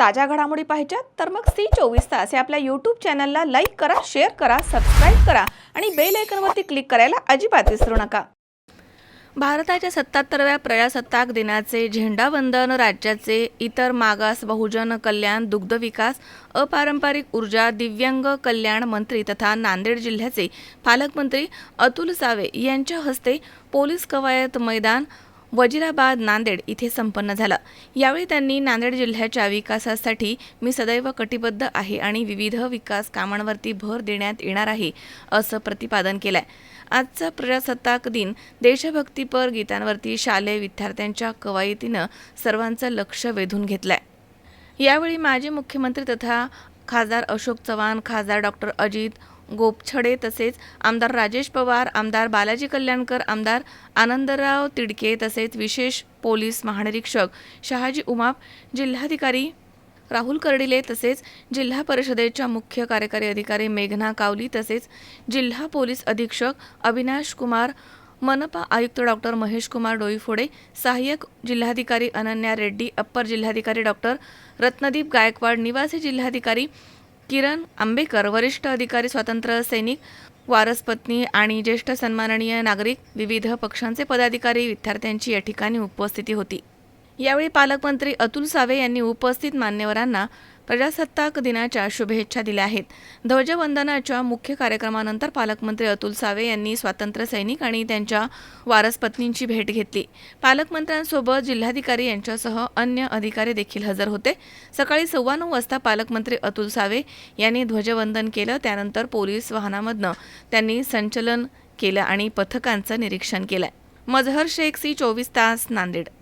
ताज्या घडामोडी पाहिजेत तर मग सी चोवीस तास या आपल्या यूट्यूब चॅनलला लाईक करा शेअर करा सबस्क्राईब करा आणि बेल आयकनवरती क्लिक करायला अजिबात विसरू नका. भारताच्या सत्याहत्तरव्या प्रजासत्ताक दिनाचे झेंडावंदन राज्याचे इतर मागास बहुजन कल्याण दुग्ध विकास अपारंपरिक ऊर्जा दिव्यांग कल्याण मंत्री तथा नांदेड जिल्ह्याचे पालकमंत्री अतुल सावे यांच्या हस्ते पोलीस कवायत मैदान वजिराबाद नांदेड इथे संपन्न झालं. यावेळी त्यांनी नांदेड जिल्ह्याच्या विकासासाठी मी सदैव कटिबद्ध आहे आणि विविध विकास कामांवरती भर देण्यात येणार आहे असं प्रतिपादन केलंय. आजचा प्रजासत्ताक दिन देशभक्तीपर गीतांवरती शालेय विद्यार्थ्यांच्या कवायतीनं सर्वांचं लक्ष वेधून घेतलंय. यावेळी माजी मुख्यमंत्री तथा खासदार अशोक चव्हाण खासदार डॉक्टर अजित गोपछडे तसेच आमदार राजेश पवार आमदार बालाजी कल्याणकर आमदार आनंदराव तिडके तसेच विशेष पोलीस महानिरीक्षक शहाजी उमाप जिल्हाधिकारी राहुल कर्डिले तसेच जिल्हा परिषदेच्या मुख्य कार्यकारी अधिकारी मेघना कावली तसेच जिल्हा पोलीस अधीक्षक अविनाश कुमार मनपा आयुक्त डॉक्टर महेश कुमार डोईफोडे सहाय्यक जिल्हाधिकारी अनन्या रेड्डी अप्पर जिल्हाधिकारी डॉक्टर रत्नदीप गायकवाड निवासी जिल्हाधिकारी किरण आंबेकर वरिष्ठ अधिकारी स्वातंत्र्य सैनिक वारसपत्नी आणि ज्येष्ठ सन्माननीय नागरिक विविध पक्षांचे पदाधिकारी विद्यार्थ्यांची या ठिकाणी उपस्थिती होती. यावेळी पालकमंत्री अतुल सावे यांनी उपस्थित मान्यवरांना प्रजासत्ताक दिनाच्या शुभेच्छा दिल्या आहेत. ध्वजवंदनाच्या मुख्य कार्यक्रमानंतर पालकमंत्री अतुल सावे यांनी स्वातंत्र्य सैनिक आणि त्यांच्या वारसपत्नींची भेट घेतली. पालकमंत्र्यांसोबत जिल्हाधिकारी यांच्यासह अन्य अधिकारी देखील हजर होते. सकाळी सव्वा नऊ वाजता पालकमंत्री अतुल सावे यांनी ध्वजवंदन केलं. त्यानंतर पोलीस वाहनामधनं त्यांनी संचलन केलं आणि पथकांचं निरीक्षण केलं मजहर शेख सी चोवीस तास नांदेड.